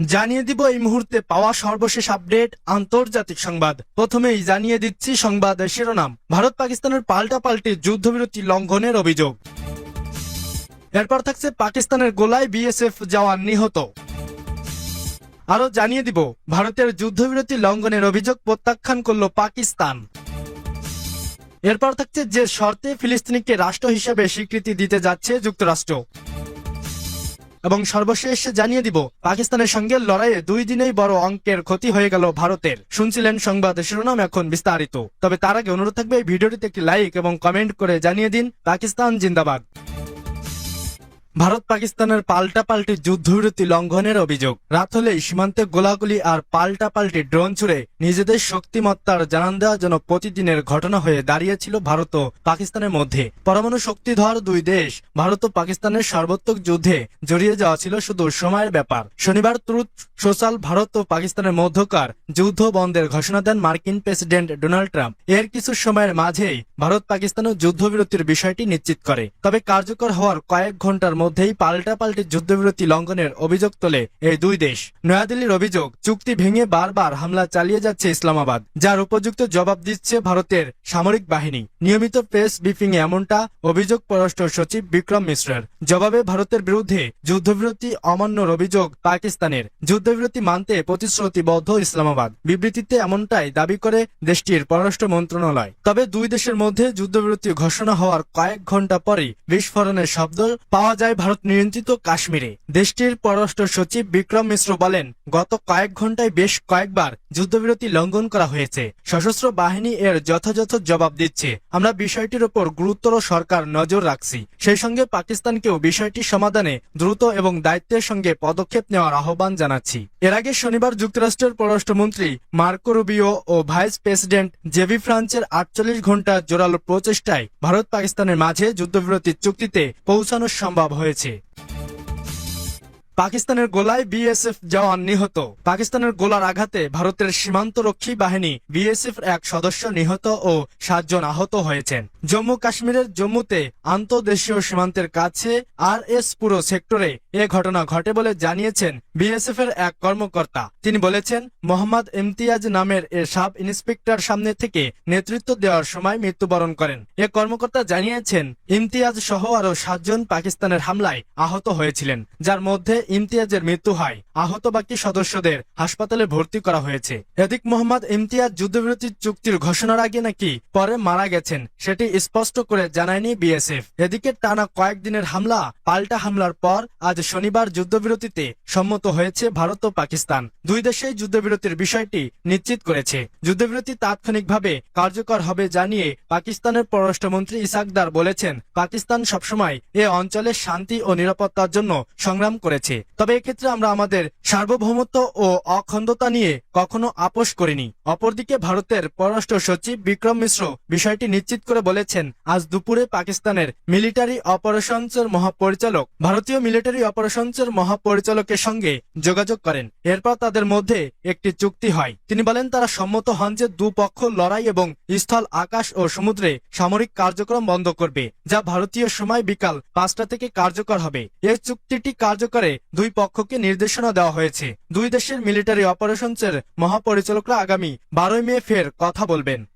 জানিয়ে দিব এই মুহূর্তে পাওয়া সর্বশেষ আপডেট, আন্তর্জাতিক সংবাদ। প্রথমেই জানিয়ে দিচ্ছি সংবাদ শিরোনাম। ভারত পাকিস্তানের পাল্টা পাল্টি যুদ্ধবিরতি লঙ্ঘনের অভিযোগ। এরপর থাকছে পাকিস্তানের গোলায় বিএসএফ জওয়ান নিহত। আরও জানিয়ে দিব, ভারতের যুদ্ধবিরতি লঙ্ঘনের অভিযোগ প্রত্যাখ্যান করল পাকিস্তান। এরপর থাকছে যে শর্তে ফিলিস্তিনিকে রাষ্ট্র হিসেবে স্বীকৃতি দিতে যাচ্ছে যুক্তরাষ্ট্র। এবং সর্বশেষ জানিয়ে দিব, পাকিস্তানের সঙ্গে লড়াইয়ে দুই দিনেই বড় অঙ্কের ক্ষতি হয়ে গেল ভারতের, শুনছিলেন সংবাদ শিরোনাম এখন বিস্তারিত। তবে তার আগে অনুরোধ থাকবে এই ভিডিওটিতে একটি লাইক এবং কমেন্ট করে জানিয়ে দিন, পাকিস্তান জিন্দাবাদ। ভারত পাকিস্তানের পাল্টা পাল্টি যুদ্ধবিরতি লঙ্ঘনের অভিযোগ। রাত হলেই সীমান্তে গোলাগুলি আর পাল্টা পাল্টি ড্রোন ছুড়ে নিজেদের শক্তিমত্তার জানান দেওয়া যেন প্রতিদিনের ঘটনা হয়ে দাঁড়িয়েছিল ভারত ও পাকিস্তানের মধ্যে। পরমাণু শক্তিধর দুই দেশ, ভারত ও পাকিস্তানের সর্বোত্তক যুদ্ধে জড়িয়ে যাওয়া ছিল শুধু সময়ের ব্যাপার। শনিবার ট্রুথ সোশ্যাল ভারত ও পাকিস্তানের মধ্যকার যুদ্ধ বন্ধের ঘোষণা দেন মার্কিন প্রেসিডেন্ট ডোনাল্ড ট্রাম্প। এর কিছু সময়ের মাঝেই ভারত পাকিস্তানও যুদ্ধবিরতির বিষয়টি নিশ্চিত করে। তবে কার্যকর হওয়ার কয়েক ঘণ্টার মধ্যেই পাল্টাপাল্টি যুদ্ধবিরতি লঙ্ঘনের অভিযোগ তোলে এই দুই দেশ। নয়াদিল্লির অভিযোগ, চুক্তি ভেঙে বারবার হামলা চালিয়ে যাচ্ছে ইসলামাবাদ, যার উপযুক্ত জবাব দিচ্ছে ভারতের সামরিক বাহিনী। নিয়মিত প্রেস ব্রিফিং এ এমনটা অভিযোগ পররাষ্ট্র সচিব বিক্রম মিশ্রের। জবাবে ভারতের বিরুদ্ধে যুদ্ধবিরতি অমান্যর অভিযোগ পাকিস্তানের। যুদ্ধবিরতি মানতে প্রতিশ্রুতিবদ্ধ ইসলামাবাদ। বিবৃতিতে এমনটাই দাবি করে দেশটির পররাষ্ট্র মন্ত্রণালয়। তবে দুই দেশের মধ্যে যুদ্ধবিরতি ঘোষণা হওয়ার কয়েক ঘণ্টা পরেই বিস্ফোরণের শব্দ পাওয়া যায় ভারত নিয়ন্ত্রিত কাশ্মীরে। দেশটির পররাষ্ট্র সচিব বিক্রম মিশ্র বলেন গত কয়েক ঘন্টায় বেশ কয়েকবার যুদ্ধবিরতি লঙ্ঘন করা হয়েছে। সশস্ত্র বাহিনী এর যথাযথ জবাব দিচ্ছে। আমরা বিষয়টির উপর গুরুতর সরকার নজর রাখছি। সেই সঙ্গে পাকিস্তানকেও বিষয়টি সমাধানে দ্রুত এবং দায়িত্বের সঙ্গে পদক্ষেপ নেওয়ার আহ্বান জানাচ্ছি। এর আগে শনিবার যুক্তরাষ্ট্রের পররাষ্ট্রমন্ত্রী মার্কো রুবিও ও ভাইস প্রেসিডেন্ট জেভি ফ্রান্সের আটচল্লিশ ঘণ্টা জোরালো প্রচেষ্টায় ভারত পাকিস্তানের মাঝে যুদ্ধবিরতির চুক্তিতে পৌঁছানো সম্ভব হয়েছে। পাকিস্তানের গোলায় বিএসএফ জওয়ান নিহত। পাকিস্তানের গোলার আঘাতে ভারতের সীমান্তরক্ষী বাহিনী বিএসএফ এক সদস্য নিহত ও সাতজন আহত হয়েছেন। জম্মু কাশ্মীরের জম্মুতে আন্তদেশীয় সীমান্তের কাছে আর এস পুরো সেক্টরে এ ঘটনা ঘটে বলে জানিয়েছেন বিএসএফ এর এক কর্মকর্তা। তিনি বলেছেন, মোহাম্মদ ইমতিয়াজ নামের এ সাব ইন্সপেক্টর সামনে থেকে নেতৃত্ব দেওয়ার সময় মৃত্যুবরণ করেন। এ কর্মকর্তা জানিয়েছেন, ইমতিয়াজ সহ আরও সাতজন পাকিস্তানের হামলায় আহত হয়েছিলেন, যার মধ্যে ইমতিয়াজের মৃত্যু হয়। আহত বাকি সদস্যদের হাসপাতালে ভর্তি করা হয়েছে। এদিক মোহাম্মদ ইমতিয়াজ যুদ্ধবিরতি চুক্তির ঘোষণার আগে নাকি পরে মারা গেছেন, সেটি স্পষ্ট করে জানায়নি বিএসএফ। এদিকে টানা কয়েকদিনের হামলা, পাল্টা হামলার পর আজ শনিবার যুদ্ধবিরতিতে সম্মত হয়েছে ভারত ও পাকিস্তান। দুই দেশেই যুদ্ধবিরতির বিষয়টি নিশ্চিত করেছে। যুদ্ধবিরতি তাৎক্ষণিকভাবে কার্যকর হবে জানিয়ে পাকিস্তানের পররাষ্ট্রমন্ত্রী ইসাকদার বলেছেন, পাকিস্তান সবসময় এ অঞ্চলের শান্তি ও নিরাপত্তার জন্য সংগ্রাম করেছে। তবে এক্ষেত্রে আমরা আমাদের সার্বভৌমত্ব ও অখণ্ডতা নিয়ে কখনো আপোষ করিনি। অপরদিকে ভারতের পররাষ্ট্র সচিব বিক্রম মিশ্র বিষয়টি নিশ্চিত করে বলেছেন, আজ দুপুরে পাকিস্তানের মিলিটারি অপারেশনসের মহাপরিচালক, ভারতীয় মিলিটারি অপারেশনসের মহাপরিচালকের সঙ্গে যোগাযোগ করেন। এরপর তাদের মধ্যে একটি চুক্তি হয়। তিনি বলেন, তারা সম্মত হন যে দুপক্ষ লড়াই এবং স্থল আকাশ ও সমুদ্রে সামরিক কার্যক্রম বন্ধ করবে, যা ভারতীয় সময় বিকাল পাঁচটা থেকে কার্যকর হবে। এই চুক্তিটি কার্যকরে দুই পক্ষকে নির্দেশনা দেওয়া হয়েছে। দুই দেশের মিলিটারি অপারেশনসের মহাপরিচালকরা আগামী বারোই মে ফের কথা বলবেন।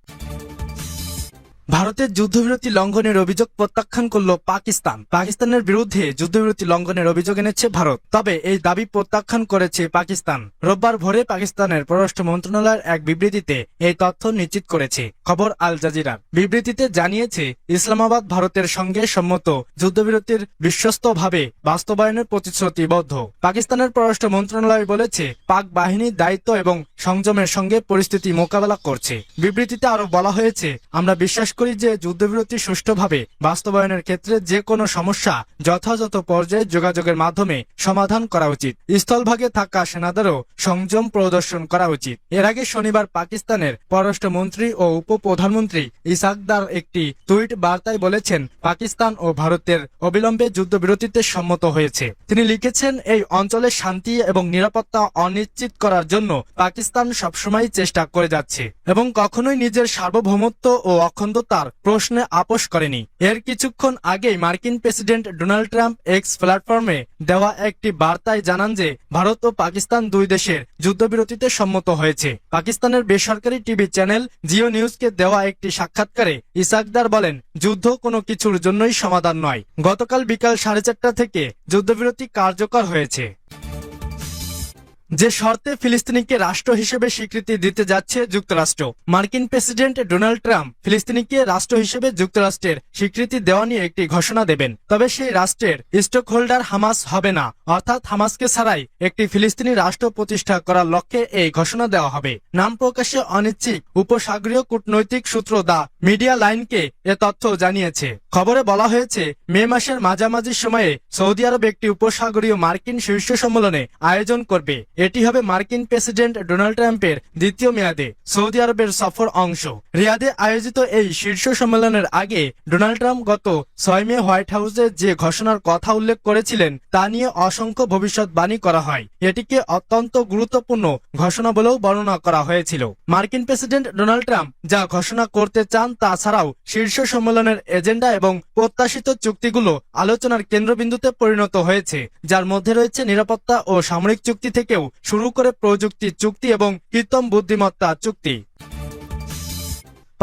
ভারতের যুদ্ধবিরতি লঙ্ঘনের অভিযোগ প্রত্যাখ্যান করল পাকিস্তান। পাকিস্তানের বিরুদ্ধে যুদ্ধবিরতি লঙ্ঘনের অভিযোগ এনেছে ভারত। তবে এই দাবি প্রত্যাখ্যান করেছে পাকিস্তান। রোববার ভোরে পাকিস্তানের পররাষ্ট্র মন্ত্রণালয়ের এক বিবৃতিতে এই তথ্য নিশ্চিত করেছে। খবর আল জাজিরার। বিবৃতিতে জানিয়েছে, ইসলামাবাদ ভারতের সঙ্গে সম্মত যুদ্ধবিরতির বিশ্বস্তভাবে বাস্তবায়নের প্রতিশ্রুতিবদ্ধ। পাকিস্তানের পররাষ্ট্র মন্ত্রণালয় বলেছে, পাক বাহিনীর দায়িত্ব এবং সংযমের সঙ্গে পরিস্থিতি মোকাবেলা করছে। বিবৃতিতে আরও বলা হয়েছে, আমরা বিশ্বাস করি যে যুদ্ধবিরতি সুষ্ঠুভাবে বাস্তবায়নের ক্ষেত্রে যে কোনো সমস্যা যথাযথ পর্যায়ে যোগাযোগের মাধ্যমে সমাধান করা উচিত। স্থলভাগে থাকা সেনাদেরও সংযম প্রদর্শন করা উচিত। এর আগে শনিবার পাকিস্তানের পররাষ্ট্রমন্ত্রী ও উপপ্রধানমন্ত্রী ইসাকদার একটি টুইট বার্তায় বলেছেন, পাকিস্তান ও ভারতের অবিলম্বে যুদ্ধবিরতিতে সম্মত হয়েছে। তিনি লিখেছেন, এই অঞ্চলে শান্তি এবং নিরাপত্তা অনিশ্চিত করার জন্য পাকিস্তান সবসময় চেষ্টা করে যাচ্ছে এবং কখনোই নিজের সার্বভৌমত্ব ও অখণ্ডতা তার প্রশ্নে আপোষ করেনি। এর কিছুক্ষণ আগেই মার্কিন প্রেসিডেন্ট ডোনাল্ড ট্রাম্প এক্স প্ল্যাটফর্মে দেওয়া একটি বার্তায় জানান যে, ভারত ও পাকিস্তান দুই দেশের যুদ্ধবিরতিতে সম্মত হয়েছে। পাকিস্তানের বেসরকারি টিভি চ্যানেল জিও নিউজকে দেওয়া একটি সাক্ষাৎকারে ইসাকদার বলেন, যুদ্ধ কোনো কিছুর জন্যই সমাধান নয়। গতকাল বিকাল সাড়ে চারটা থেকে যুদ্ধবিরতি কার্যকর হয়েছে। যে শর্তে ফিলিস্তিনিকে রাষ্ট্র হিসেবে স্বীকৃতি দিতে যাচ্ছে যুক্তরাষ্ট্র। মার্কিন প্রেসিডেন্ট ডোনাল্ড ট্রাম্প ফিলিস্তিনিকে রাষ্ট্র হিসেবে যুক্তরাষ্ট্রের স্বীকৃতি দেওয়া নিয়ে একটি ঘোষণা দেবেন। তবে সেই রাষ্ট্রের স্টক হোল্ডার হামাস হবে না, অর্থাৎ হামাসকে ছাড়াই একটি ফিলিস্তিনি রাষ্ট্র প্রতিষ্ঠা করার লক্ষ্যে এই ঘোষণা দেওয়া হবে। নাম প্রকাশে অনিচ্ছিক উপসাগরীয় কূটনৈতিক সূত্র দা মিডিয়া লাইনকে এ তথ্য জানিয়েছে। খবরে বলা হয়েছে, মে মাসের মাঝামাঝি সময়ে সৌদি আরব একটি উপসাগরীয় মার্কিন শীর্ষ সম্মেলনে আয়োজন করবে। এটি হবে মার্কিন প্রেসিডেন্ট ডোনাল্ড ট্রাম্পের দ্বিতীয় মেয়াদে সৌদি আরবের সফর অংশ। রিয়াদে আয়োজিত এই শীর্ষ সম্মেলনের আগে ডোনাল্ড ট্রাম্প গত ছয় মে হোয়াইট হাউসে যে ঘোষণার কথা উল্লেখ করেছিলেন, তা নিয়ে অসংখ্য ভবিষ্যৎবাণী করা হয়। এটিকে অত্যন্ত গুরুত্বপূর্ণ ঘোষণা বলেও বর্ণনা করা হয়েছিল। মার্কিন প্রেসিডেন্ট ডোনাল্ড ট্রাম্প যা ঘোষণা করতে চান তা ছাড়াও শীর্ষ সম্মেলনের এজেন্ডা এবং প্রত্যাশিত চুক্তিগুলো আলোচনার কেন্দ্রবিন্দুতে পরিণত হয়েছে, যার মধ্যে রয়েছে নিরাপত্তা ও সামরিক চুক্তি থেকেও শুরু করে প্রযুক্তি চুক্তি এবং কৃত্রিম বুদ্ধিমত্তা চুক্তি।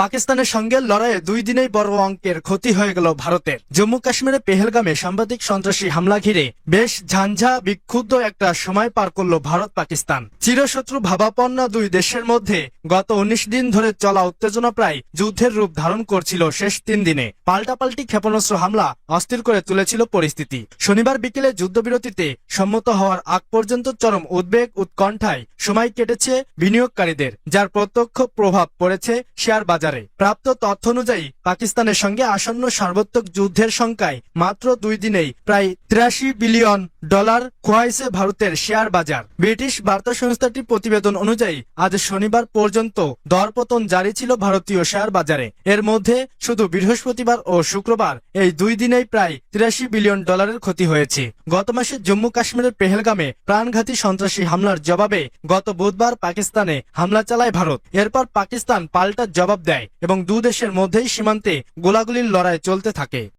পাকিস্তানের সঙ্গে লড়াইয়ে দুই দিনেই বড় অঙ্কের ক্ষতি হয়ে গেল ভারতের। জম্মু কাশ্মীরের পেহেলগামে সাংবাদিক সন্ত্রাসী হামলা ঘিরে বেশ ঝাঞ্ঝা বিক্ষুব্ধ একটা সময় পার করল ভারত পাকিস্তান। চিরশত্রু ভাবাপন্ন দুই দেশের মধ্যে গত উনিশ দিন ধরে চলা উত্তেজনা প্রায় যুদ্ধের রূপ ধারণ করছিল শেষ তিন দিনে। পাল্টাপাল্টি ক্ষেপণাস্ত্র হামলা অস্থির করে তুলেছিল পরিস্থিতি। শনিবার বিকেলে যুদ্ধবিরতিতে সম্মত হওয়ার আগ পর্যন্ত চরম উদ্বেগ উৎকণ্ঠায় সময় কেটেছে বিনিয়োগকারীদের, যার প্রত্যক্ষ প্রভাব পড়েছে শেয়ার বাজারে প্রাপ্ত তথ্য অনুযায়ী, পাকিস্তানের সঙ্গে আসন্ন সার্বত্রিক যুদ্ধের সংখ্যায় মাত্র দুই দিনেই প্রায় তিরাশি বিলিয়ন ডলার খোয়াইছে ভারতের শেয়ার বাজার। ব্রিটিশ বার্তা সংস্থাটির প্রতিবেদন অনুযায়ী, আজ শনিবার পর্যন্ত দরপতন জারি ছিল ভারতীয় শেয়ার বাজারে। এর মধ্যে শুধু বৃহস্পতিবার ও শুক্রবার এই দুই দিনেই প্রায় তিরাশি বিলিয়ন ডলারের ক্ষতি হয়েছে। গত মাসে জম্মু কাশ্মীরের পেহেলগামে প্রাণঘাতী সন্ত্রাসী হামলার জবাবে গত বুধবার পাকিস্তানে হামলা চালায় ভারত। এরপর পাকিস্তান পাল্টা জবাব দেয় এবং দু দেশের মধ্যেই সীমান্তে গোলাগুলির লড়াই চলতে থাকে।